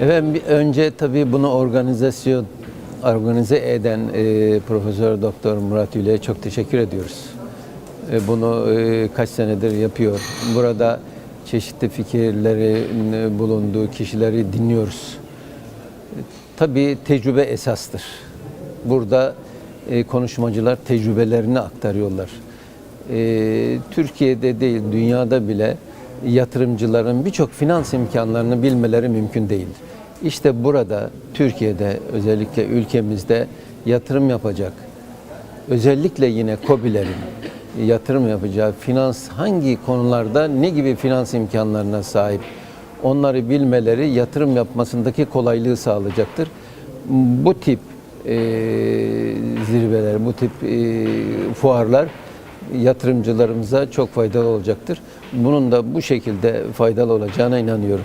Efendim önce tabii bunu organizasyon organize eden e, Profesör Doktor Murat Yüle'ye çok teşekkür ediyoruz. E, bunu e, kaç senedir yapıyor. Burada çeşitli fikirlerin e, bulunduğu kişileri dinliyoruz. E, tabii tecrübe esastır. Burada e, konuşmacılar tecrübelerini aktarıyorlar. E, Türkiye'de değil, dünyada bile yatırımcıların birçok finans imkanlarını bilmeleri mümkün değil. İşte burada Türkiye'de özellikle ülkemizde yatırım yapacak, özellikle yine KOBİ'lerin yatırım yapacağı finans hangi konularda ne gibi finans imkanlarına sahip onları bilmeleri yatırım yapmasındaki kolaylığı sağlayacaktır. Bu tip e, zirveler, bu tip e, fuarlar yatırımcılarımıza çok faydalı olacaktır. Bunun da bu şekilde faydalı olacağına inanıyorum.